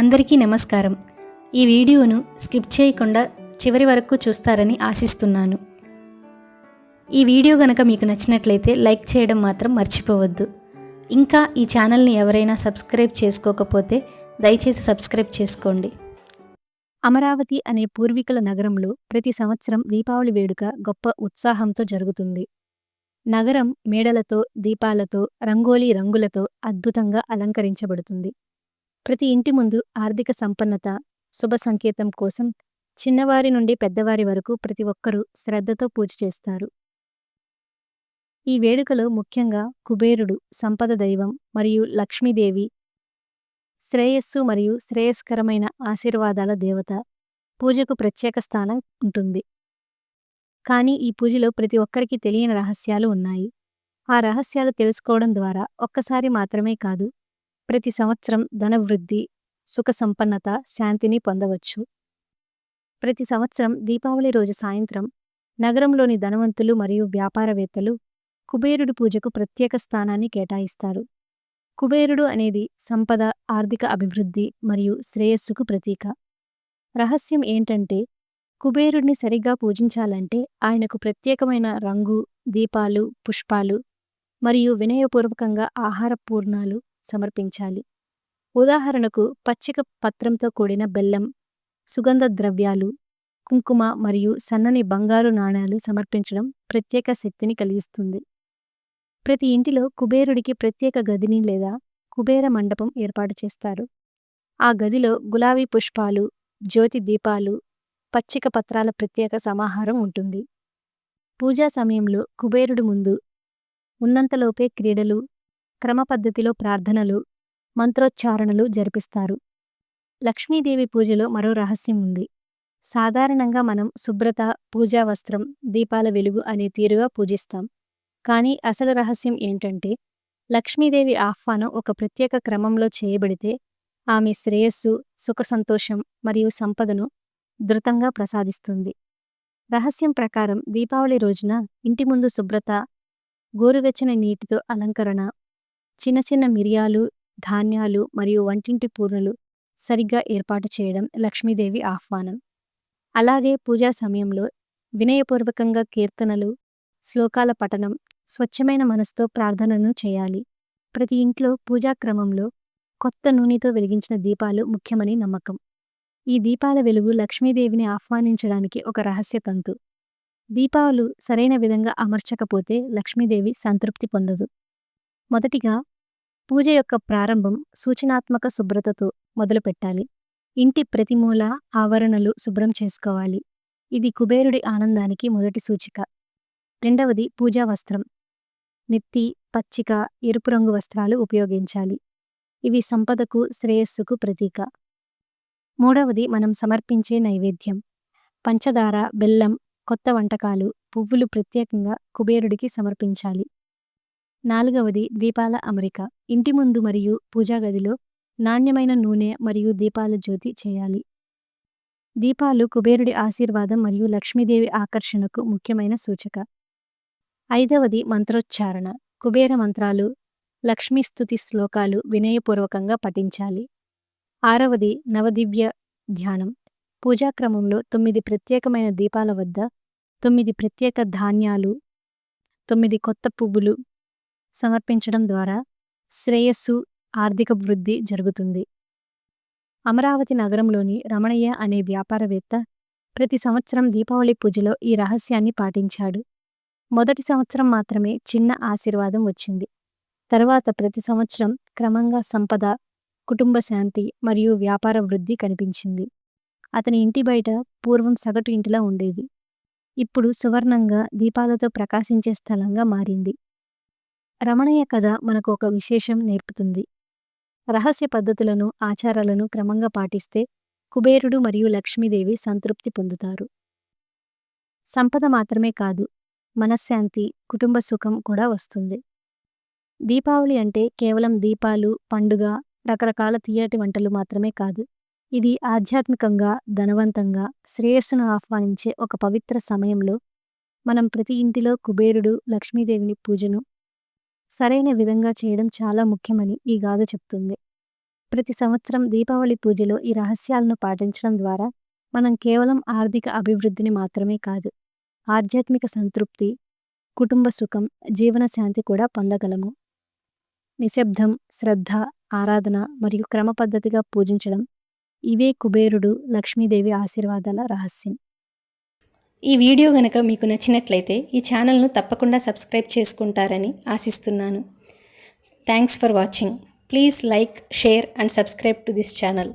అందరికీ నమస్కారం. ఈ వీడియోను స్కిప్ చేయకుండా చివరి వరకు చూస్తారని ఆశిస్తున్నాను. ఈ వీడియో గనక మీకు నచ్చినట్లయితే లైక్ చేయడం మాత్రం మర్చిపోవద్దు. ఇంకా ఈ ఛానల్ని ఎవరైనా సబ్స్క్రైబ్ చేసుకోకపోతే దయచేసి సబ్స్క్రైబ్ చేసుకోండి. అమరావతి అనే పూర్వీకుల నగరంలో ప్రతి సంవత్సరం దీపావళి వేడుక గొప్ప ఉత్సాహంతో జరుగుతుంది. నగరం మేడలతో దీపాలతో రంగోలీ రంగులతో అద్భుతంగా అలంకరించబడుతుంది. ప్రతి ఇంటి ముందు ఆర్థిక సంపన్నత శుభ సంకేతం కోసం చిన్నవారి నుండి పెద్దవారి వరకు ప్రతి ఒక్కరూ శ్రద్ధతో పూజ చేస్తారు. ఈ వేడుకలో ముఖ్యంగా కుబేరుడు సంపద దైవం మరియు లక్ష్మీదేవి శ్రేయస్సు మరియు శ్రేయస్కరమైన ఆశీర్వాదాల దేవత పూజకు ప్రత్యేక స్థానం ఉంటుంది. కానీ ఈ పూజలో ప్రతి ఒక్కరికి తెలియని రహస్యాలు ఉన్నాయి. ఆ రహస్యాలు తెలుసుకోవడం ద్వారా ఒక్కసారి మాత్రమే కాదు ప్రతి సంవత్సరం ధనవృద్ధి సుఖ సంపన్నత శాంతిని పొందవచ్చు. ప్రతి సంవత్సరం దీపావళి రోజు సాయంత్రం నగరంలోని ధనవంతులు మరియు వ్యాపారవేత్తలు కుబేరుడు పూజకు ప్రత్యేక స్థానాన్ని కేటాయిస్తారు. కుబేరుడు అనేది సంపద ఆర్థిక అభివృద్ధి మరియు శ్రేయస్సుకు ప్రతీక. రహస్యం ఏంటంటే కుబేరుడిని సరిగ్గా పూజించాలంటే ఆయనకు ప్రత్యేకమైన రంగు దీపాలు పుష్పాలు మరియు వినయపూర్వకంగా ఆహార పూర్ణాలు సమర్పించాలి. ఉదాహరణకు పచ్చిక పత్రంతో కూడిన బెల్లం సుగంధ ద్రవ్యాలు కుంకుమ మరియు సన్నని బంగారు నాణాలు సమర్పించడం ప్రత్యేక శక్తిని కలిగిస్తుంది. ప్రతి ఇంటిలో కుబేరుడికి ప్రత్యేక గదిని లేదా కుబేర మండపం ఏర్పాటు చేస్తారు. ఆ గదిలో గులాబీ పుష్పాలు జ్యోతి దీపాలు పచ్చిక పత్రాల ప్రత్యేక సమాహారం ఉంటుంది. పూజా సమయంలో కుబేరుడు ముందు ఉన్నంతలోపే క్రీడలు క్రమపద్ధతిలో ప్రార్థనలు మంత్రోచ్చారణలు జరిపిస్తారు. లక్ష్మీదేవి పూజలో మరో రహస్యం ఉంది. సాధారణంగా మనం శుభ్రత పూజా వస్త్రం దీపాల వెలుగు అనే తీరుగా పూజిస్తాం. కానీ అసలు రహస్యం ఏంటంటే లక్ష్మీదేవి ఆహ్వానం ఒక ప్రత్యేక క్రమంలో చేయబడితే ఆమె శ్రేయస్సు సుఖ సంతోషం మరియు సంపదను ధృతంగా ప్రసాదిస్తుంది. రహస్యం ప్రకారం దీపావళి రోజున ఇంటి ముందు శుభ్రత గోరువెచ్చని నీటితో అలంకరణ చిన్న చిన్న మిరియాలు ధాన్యాలు మరియు వంటింటి పూర్ణలు సరిగ్గా ఏర్పాటు చేయడం లక్ష్మీదేవి ఆహ్వానం. అలాగే పూజా సమయంలో వినయపూర్వకంగా కీర్తనలు శ్లోకాల పఠనం స్వచ్ఛమైన మనసుతో ప్రార్థనను చేయాలి. ప్రతి ఇంట్లో పూజా క్రమంలో కొత్త నూనెతో వెలిగించిన దీపాలు ముఖ్యమని నమ్మకం. ఈ దీపాల వెలుగు లక్ష్మీదేవిని ఆహ్వానించడానికి ఒక రహస్య తంతు దీపాలు సరైన విధంగా అమర్చకపోతే లక్ష్మీదేవి సంతృప్తి పొందదు. మొదటిగా పూజ యొక్క ప్రారంభం సూచనాత్మక శుభ్రతతో మొదలుపెట్టాలి. ఇంటి ప్రతి మూల ఆవరణలు శుభ్రం చేసుకోవాలి. ఇది కుబేరుడి ఆనందానికి మొదటి సూచిక. రెండవది పూజా వస్త్రం. నెత్తి పచ్చిక ఎరుపు రంగు వస్త్రాలు ఉపయోగించాలి. ఇవి సంపదకు శ్రేయస్సుకు ప్రతీక. మూడవది మనం సమర్పించే నైవేద్యం. పంచదార బెల్లం కొత్త వంటకాలు పువ్వులు ప్రత్యేకంగా కుబేరుడికి సమర్పించాలి. నాలుగవది దీపాల అమరిక. ఇంటి ముందు మరియు పూజా గదిలో నాణ్యమైన నూనె మరియు దీపాల జ్యోతి చేయాలి. దీపాలు కుబేరుడి ఆశీర్వాదం మరియు లక్ష్మీదేవి ఆకర్షణకు ముఖ్యమైన సూచక. ఐదవది మంత్రోచ్చారణ. కుబేర మంత్రాలు లక్ష్మీస్తుతి శ్లోకాలు వినయపూర్వకంగా పఠించాలి. ఆరవది నవదివ్య ధ్యానం. పూజాక్రమంలో తొమ్మిది ప్రత్యేకమైన దీపాల వద్ద తొమ్మిది ప్రత్యేక ధాన్యాలు తొమ్మిది కొత్త పువ్వులు సమర్పించడం ద్వారా శ్రేయస్సు ఆర్థిక వృద్ధి జరుగుతుంది. అమరావతి నగరంలోని రమణయ్య అనే వ్యాపారవేత్త ప్రతి సంవత్సరం దీపావళి పూజలో ఈ రహస్యాన్ని పాటించాడు. మొదటి సంవత్సరం మాత్రమే చిన్న ఆశీర్వాదం వచ్చింది. తర్వాత ప్రతి సంవత్సరం క్రమంగా సంపద కుటుంబ శాంతి మరియు వ్యాపార వృద్ధి కనిపించింది. అతని ఇంటి బయట పూర్వం సగటు ఇంటిలా ఉండేది. ఇప్పుడు సువర్ణంగా దీపాలతో ప్రకాశించే స్థలంగా మారింది. రమణయ్య కథ మనకు ఒక విశేషం నేర్పుతుంది. రహస్య పద్ధతులను ఆచారాలను క్రమంగా పాటిస్తే కుబేరుడు మరియు లక్ష్మీదేవి సంతృప్తి పొందుతారు. సంపద మాత్రమే కాదు మనశ్శాంతి కుటుంబ సుఖం కూడా వస్తుంది. దీపావళి అంటే కేవలం దీపాలు పండుగ రకరకాల తీయటి వంటలు మాత్రమే కాదు ఇది ఆధ్యాత్మికంగా ధనవంతంగా శ్రేయస్సును ఆహ్వానించే ఒక పవిత్ర సమయంలో మనం ప్రతి ఇంటిలో కుబేరుడు లక్ష్మీదేవిని పూజను సరైన విధంగా చేయడం చాలా ముఖ్యమని ఈ గాథ చెప్తుంది. ప్రతి సంవత్సరం దీపావళి పూజలో ఈ రహస్యాలను పాటించడం ద్వారా మనం కేవలం ఆర్థిక అభివృద్ధిని మాత్రమే కాదు ఆధ్యాత్మిక సంతృప్తి కుటుంబ సుఖం జీవన శాంతి కూడా పొందగలము. నిశ్శబ్దం శ్రద్ధ ఆరాధన మరియు క్రమపద్ధతిగా పూజించడం ఇవే కుబేరుడు లక్ష్మీదేవి ఆశీర్వాదాల రహస్యం. ఈ వీడియో గనక మీకు నచ్చినట్లయితే ఈ ఛానల్ను తప్పకుండా సబ్స్క్రైబ్ చేసుకుంటారని ఆశిస్తున్నాను. Thanks for watching please like share and subscribe to this channel